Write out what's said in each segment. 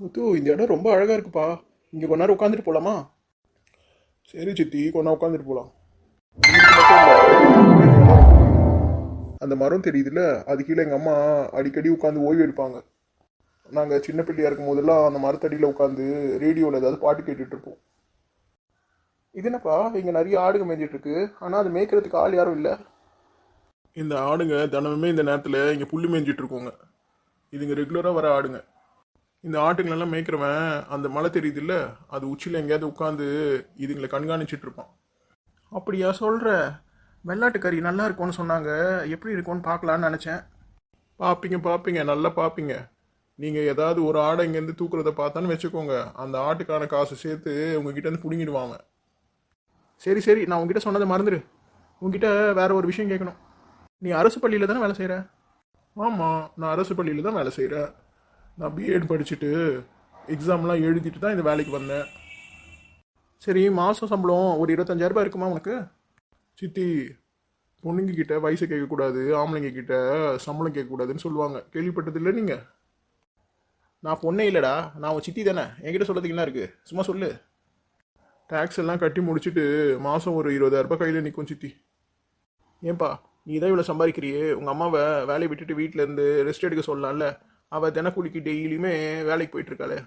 முத்து இந்த இடம் ரொம்ப அழகாக இருக்குப்பா. இங்கே கொஞ்ச நேரம் உட்காந்துட்டு போகலாமா சரி சித்தி கொஞ்ச உட்காந்துட்டு போகலாம் அந்த மரம் தெரியுதுல்ல? அது கீழே எங்கள் அம்மா அடிக்கடி உட்காந்து ஓய்வு எடுப்பாங்க. நாங்கள் சின்ன பிள்ளையாக இருக்கும் போதெல்லாம் அந்த மரத்தடியில் உட்காந்து ரேடியோவில் ஏதாவது பாட்டு கேட்டுட்ருப்போம் இது என்னப்பா? இங்கே நிறைய ஆடுங்க மேய்ஞ்சிட்ருக்கு ஆனால் அது மேய்க்கிறதுக்கு ஆள் யாரும் இல்லை. இந்த ஆடுங்க தினமுமே இந்த நேரத்தில் இங்கே புல் மேய்ஞ்சிட்ருக்கோங்க இதுங்க ரெகுலராக வர ஆடுங்க. இந்த ஆட்டுங்களெல்லாம் மேய்க்கிறவன் அந்த மலை தெரியுது இல்லை அது உச்சியில் எங்கேயாவது உட்காந்து இதுங்களை கண்காணிச்சிட்டு இருப்பான். அப்படியா சொல்கிற வெள்ளாட்டு கறி நல்லா இருக்கும்னு சொன்னாங்க. எப்படி இருக்கும்னு பார்க்கலான்னு நினச்சேன். பார்ப்பீங்க பார்ப்பீங்க. நல்லா பார்ப்பீங்க. நீங்கள் ஏதாவது ஒரு ஆடை இங்கேருந்து தூக்குறத பார்த்தான்னு வச்சுக்கோங்க. அந்த ஆட்டுக்கான காசு சேர்த்து உங்ககிட்டருந்து பிடுங்கிடுவாங்க சரி சரி. நான் உங்ககிட்ட சொன்னதை மறந்துடு உங்ககிட்ட வேற ஒரு விஷயம் கேட்கணும். நீ அரசு பள்ளியில் தானே வேலை செய்கிற ஆமாம் நான் அரசு பள்ளியில் தான் வேலை செய்கிறேன் நான் பிஎட் படிச்சுட்டு எக்ஸாம்லாம் எழுதிட்டு தான் இந்த வேலைக்கு வந்தேன். சரி மாதம் சம்பளம் ஒரு இருபத்தஞ்சாயிரரூபா ரூபாய் இருக்குமா உனக்கு? சித்தி பொண்ணுங்க கிட்ட வயசு கேட்கக்கூடாது ஆம்பளைங்க கிட்ட சம்பளம் கேட்கக்கூடாதுன்னு சொல்லுவாங்க. கேள்விப்பட்டது இல்லை நீங்கள் நான் பொண்ணே இல்லைடா நான் உன் சித்தி தானே. என்கிட்ட சொல்கிறதுக்கு என்ன இருக்குது சும்மா சொல்லு. டேக்ஸ் எல்லாம் கட்டி முடிச்சுட்டு மாதம் ஒரு இருபதாயிரம் ரூபாய் கையில் நிற்கும் சித்தி. ஏன்பா நீ தான் இவ்வளோ சம்பாதிக்கிறியே? உங்கள் அம்மாவை வேலையை விட்டுட்டு வீட்டில் இருந்து ரெஸ்ட் எடுக்க சொல்லலாம்ல. அவள் தினக்கூலிக்கு டெய்லியுமே வேலைக்கு போயிட்டு இருக்காளே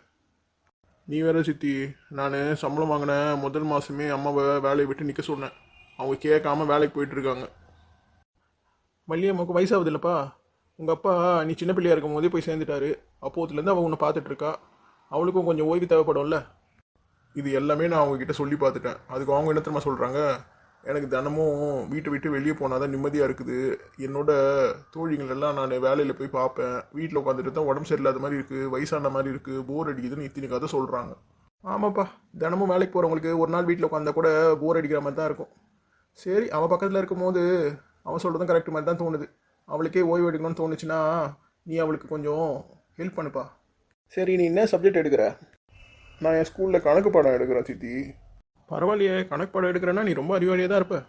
நீ வேற சித்தி நான் சம்பளம் வாங்கின முதல் மாதமே அம்மாவை வேலையை விட்டு நிற்க சொன்னேன். அவங்க கேட்காம வேலைக்கு போயிட்டுருக்காங்க. மல்லியம்மாவுக்கு வயசாகுது இல்லைப்பா உங்கள் அப்பா நீ சின்ன பிள்ளையாக இருக்கும் போதே போய் சேர்ந்துட்டாரு. அப்போத்துலேருந்து அவள் உன்னை பார்த்துட்ருக்கா அவளுக்கும் கொஞ்சம் ஓய்வு தேவைப்படும்ல. இது எல்லாமே நான் அவங்கக்கிட்ட சொல்லி பார்த்துட்டேன். அதுக்கு அவங்க என்ன தெரியுமா சொல்கிறாங்க எனக்கு தினமும் வீட்டை விட்டு வெளியே போனால் தான் நிம்மதியாக இருக்குது. என்னோட தோழிகள் எல்லாம் நான் வேலையில் போய் பார்ப்பேன். வீட்டில் உட்காந்துட்டு தான் உடம்பு சரியில்லாத மாதிரி இருக்குது வயசான மாதிரி இருக்குது போர் அடிக்குதுன்னு இத்தனை கதை சொல்கிறாங்க ஆமாப்பா தினமும் வேலைக்கு போகிறவங்களுக்கு ஒரு நாள் வீட்டில் உட்காந்தா கூட போர் அடிக்கிற மாதிரி தான் இருக்கும். சரி அவன் பக்கத்தில் இருக்கும்போது அவன் சொல்கிறதும் கரெக்ட் மாதிரி தான் தோணுது. அவளுக்கே ஓய்வு எடுக்கணும்னு தோணுச்சுன்னா நீ அவளுக்கு கொஞ்சம் ஹெல்ப் பண்ணுப்பா. சரி நீ என்ன சப்ஜெக்ட் எடுக்கிற? நான் என் ஸ்கூலில் கணக்கு பாடம் எடுக்கிறேன் சித்தி. பரவாயில்லையே கணக்கு பாடம் எடுக்கிறேன்னா நீ ரொம்ப அறிவாளியாக தான் இருப்ப.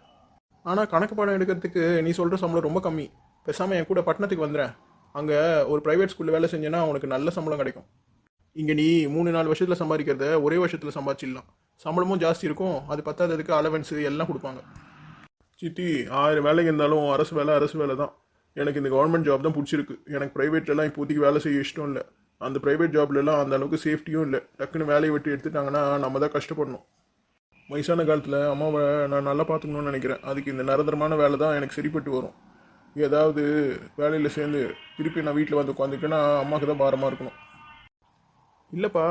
ஆனால் கணக்கு பாடம் எடுக்கிறதுக்கு நீ சொல்கிற சம்பளம் ரொம்ப கம்மி. பேசாமல் என் கூட பட்டணத்துக்கு வந்துடுறேன் அங்கே ஒரு ப்ரைவேட் ஸ்கூலில் வேலை செஞ்சேன்னா உனக்கு நல்ல சம்பளம் கிடைக்கும். இங்கே நீ மூணு நாலு வருஷத்தில் சம்பாதிக்கிறத ஒரே வருஷத்தில் சம்பாதிச்சிடலாம். சம்பளமும் ஜாஸ்தி இருக்கும். அது பத்தாததுக்கு அலவன்ஸு எல்லாம் கொடுப்பாங்க. சித்தி ஆயிரம் வேலைக்கு இருந்தாலும் அரசு வேலை அரசு வேலை தான். எனக்கு இந்த கவர்மெண்ட் ஜாப் தான் பிடிச்சிருக்கு. எனக்கு ப்ரைவேட்லலாம் இப்போதைக்கு வேலை செய்ய இஷ்டம் இல்லை. அந்த ப்ரைவேட் ஜாப்லலாம் அந்த அளவுக்கு சேஃப்டியும் இல்லை. டக்குன்னு வேலையை விட்டு எடுத்துட்டாங்கன்னா நம்ம தான் கஷ்டப்படணும். வயசான காலத்தில் அம்மாவை நான் நல்லா பார்த்துக்கணும்னு நினைக்கிறேன். அதுக்கு இந்த நிரந்தரமான வேலை தான் எனக்கு சரிப்பட்டு வரும். ஏதாவது வேலையில் சேர்ந்து திருப்பி நான் வீட்டில் வந்து உட்காந்துட்டேன்னா அம்மாவுக்கு தான் பாரமாக இருக்கணும். இல்லைப்பா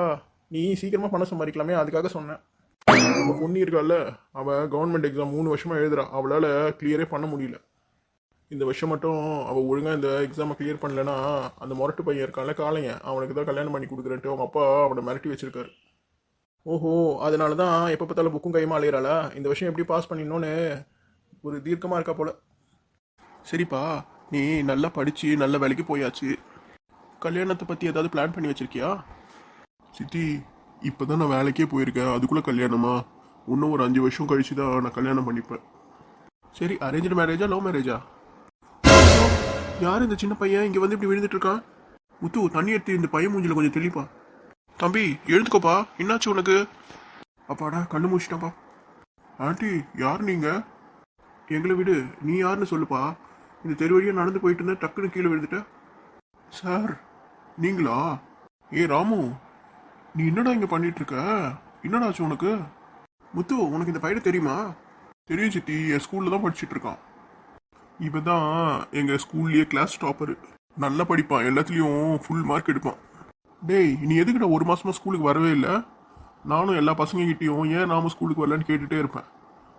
நீ சீக்கிரமாக பணம் சம்பாதிக்கலாமே அதுக்காக சொன்னேன். அவள் பொண்ணு இருக்கால அவள் கவர்மெண்ட் எக்ஸாம் மூணு வருஷமாக எழுதுறா. அவளால் கிளியரே பண்ண முடியல. இந்த வருஷம் மட்டும் அவள் ஒழுங்காக இந்த எக்ஸாமை கிளியர் பண்ணலன்னா அந்த முரட்டு பையன் இருக்கான்ல காளைங்க அவனுக்கு தான் கல்யாணம் பண்ணி கொடுக்குறேன்ட்டு அவங்க அப்பா அவனை மிரட்டி வச்சிருக்காரு. ஓஹோ அதனால தான் எப்போ பார்த்தாலும் புக்கும் கையுமா அலையிறாளா? இந்த வருஷம் எப்படி பாஸ் பண்ணிடணும்னு ஒரு தீர்க்கமாக இருக்கா போல. சரிப்பா நீ நல்லா படித்து நல்ல வேலைக்கு போயாச்சு. கல்யாணத்தை பற்றி ஏதாவது பிளான் பண்ணி வச்சிருக்கியா? சித்தி இப்போ தான் நான் வேலைக்கே போயிருக்கேன். அதுக்குள்ளே கல்யாணமா? இன்னும் ஒரு அஞ்சு வருஷம் கழிச்சு தான் நான் கல்யாணம் பண்ணிப்பேன். சரி அரேஞ்சு மேரேஜா லவ் மேரேஜா யார் இந்த சின்ன பையன்? இங்கே வந்து இப்படி விழுந்துட்டு இருக்கான்? முத்து தண்ணி எடுத்து இந்த பையன் மூஞ்சில் கொஞ்சம் தெளிப்பா. தம்பி எழுந்துக்கோப்பா. என்னாச்சு உனக்கு? அப்பாடா கண்ணு மூச்சிட்டாப்பா ஆண்டி யார் நீங்க? எங்களை விடு நீ யாருன்னு சொல்லுப்பா. இந்த தெரு வழியா நடந்து போயிட்டு இருந்தேன் டக்குன்னு கீழே விழுந்துட்ட. சார் நீங்களா? ஏ ராமு நீ என்னடா இங்கே பண்ணிட்டு இருக்க என்னடா ஆச்சு உனக்கு? முத்து உனக்கு இந்த பையனை தெரியுமா? தெரியும் சித்தி என் ஸ்கூலில் தான் படிச்சுட்டு இருக்கான் இவன் தான் எங்கள் ஸ்கூல்லேயே கிளாஸ் டாப்பரு நல்லா படிப்பான் எல்லாத்துலேயும் ஃபுல் மார்க் எடுப்பான். டேய் நீ எதுக்குடா ஒரு மாசமா ஸ்கூலுக்கு வரவே இல்லை? நானும் எல்லா பசங்க கிட்டயும் ஏன் நாம ஸ்கூலுக்கு வரலன்னு கேட்டுட்டே இருப்பேன்.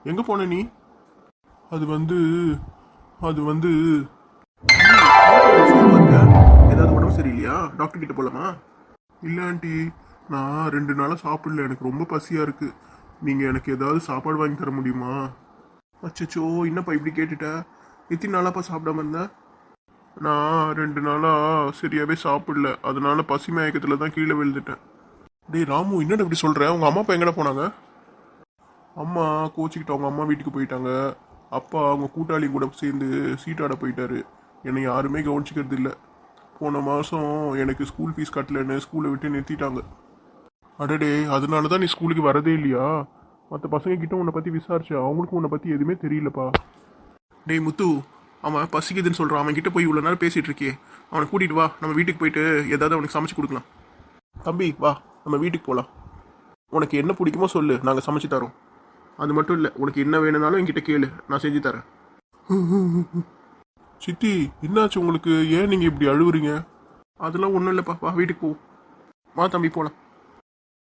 எங்க போன நீ? அது வந்து அது வந்து ஏதாவது உடம்பு சரியில்லையா? டாக்டர் கிட்ட போலாமா? இல்லை ஆண்டி. நான் ரெண்டு நாளாக சாப்பிடல. எனக்கு ரொம்ப பசியா இருக்கு. நீங்க எனக்கு ஏதாவது சாப்பாடு வாங்கி தர முடியுமா? அச்சச்சோ என்னப்பா இப்படி கேட்டுட்ட? எத்தனை நாளாப்பா சாப்பிடாம இருந்தேன் நான் ரெண்டு நாளாக சரியாகவே சாப்பிடல. அதனால பசி மயக்கத்துல தான் கீழே விழுந்துட்டேன். டேய் ராமு என்னடா இப்படி சொல்கிறேன் உங்கள் அம்மா அப்பா எங்கடா போனாங்க? அம்மா கோச்சிக்கிட்டு அவங்க அம்மா வீட்டுக்கு போயிட்டாங்க. அப்பா அவங்க கூட்டாளி கூட சேர்ந்து சீட்டாட போயிட்டாரு. என்னை யாருமே கவனிச்சிக்கிறது இல்லை. போன மாதம் எனக்கு ஸ்கூல் ஃபீஸ் கட்டலன்னு ஸ்கூலை விட்டு நிறுத்திட்டாங்க. அடடே அதனால தான் நீ ஸ்கூலுக்கு வரதே இல்லையா? மற்ற பசங்க கிட்ட உன்னை பற்றி விசாரிச்சேன் அவங்களுக்கும் உன்னை பற்றி எதுவுமே தெரியலப்பா. டேய் முத்து அவன் பசிக்குதுன்னு சொல்கிறான் அவன் கிட்ட போய் இவ்வளோ நேரம் பேசிகிட்டு இருக்கியே. அவனை கூட்டிகிட்டு வா. நம்ம வீட்டுக்கு போயிட்டு ஏதாவது அவனுக்கு சமைச்சு கொடுக்கலாம். தம்பி வா. நம்ம வீட்டுக்கு போகலாம் உனக்கு என்ன பிடிக்குமோ சொல்லு. நாங்கள் சமைச்சு தரோம். அது மட்டும் இல்லை. உனக்கு என்ன வேணும்னாலும் என்கிட்ட கேளு. நான் செஞ்சு தரேன். சித்தி என்னாச்சு உங்களுக்கு? ஏன் நீங்கள் இப்படி அழுவுறீங்க? அதெல்லாம் ஒன்றும் இல்லைப்பா. வா வீட்டுக்கு போ. வா தம்பி போகலாம்